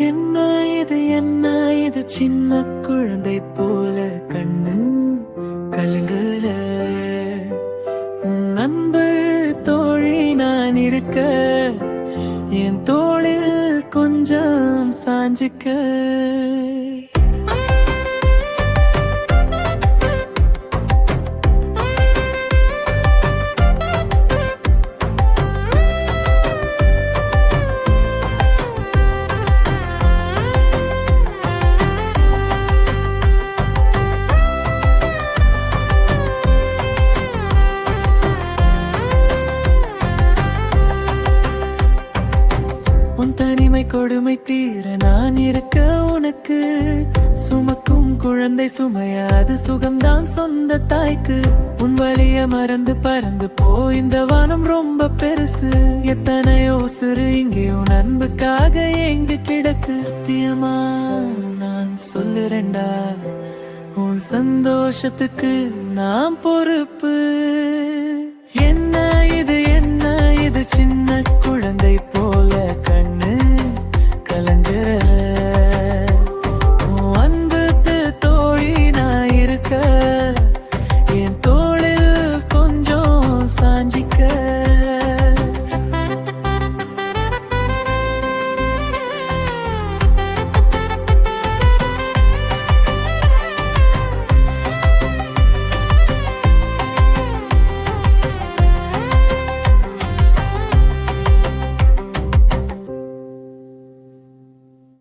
என்ன இது என்ன இது? சின்ன குழந்தை போல கண்ணு கலங்குல. நண்பு தோழி நான் இருக்க என் தோளில் கொஞ்சம் சாஞ்சுக்க. உன் தனிமை கொடுமை தீர நான் இருக்க உனக்கு. சுமக்கும் குழந்தை சுமையாது சுகம்தான் சொந்த தாய்க்கு. உன் வழிய மறந்து பறந்து போ இந்த வானம் ரொம்ப பெருசு. எத்தனையோ சிறு இங்கே உன் அன்புக்காக எங்கு கிடக்கு. சத்தியமா நான் சொல்லுறேன்டா. உன் சந்தோஷத்துக்கு நான் பொறுப்பு. என்ன